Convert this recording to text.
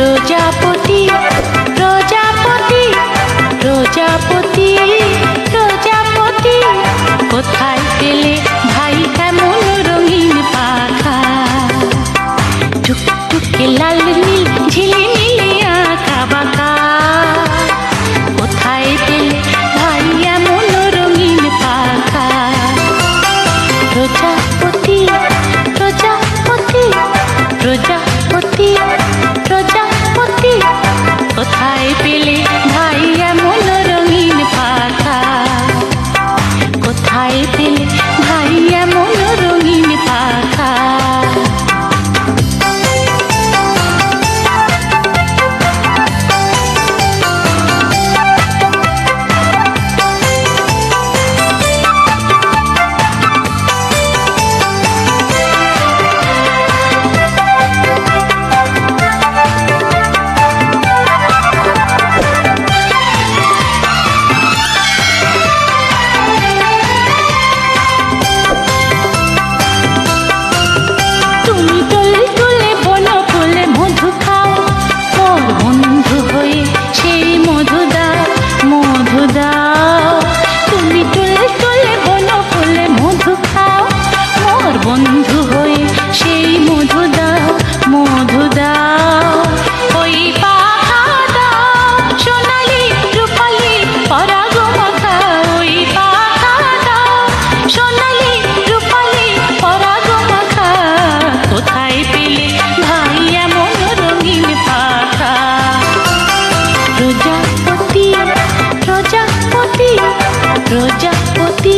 প্রজাপতি প্রজাপতি প্রজাপতি প্রজাপতি। কোথায় পেলে ভাই এমন রঙিন পাখা? টুকটুকে লাল নীল, ঝিলিমিলি আঁকা বাঁকা। প্রজাপতি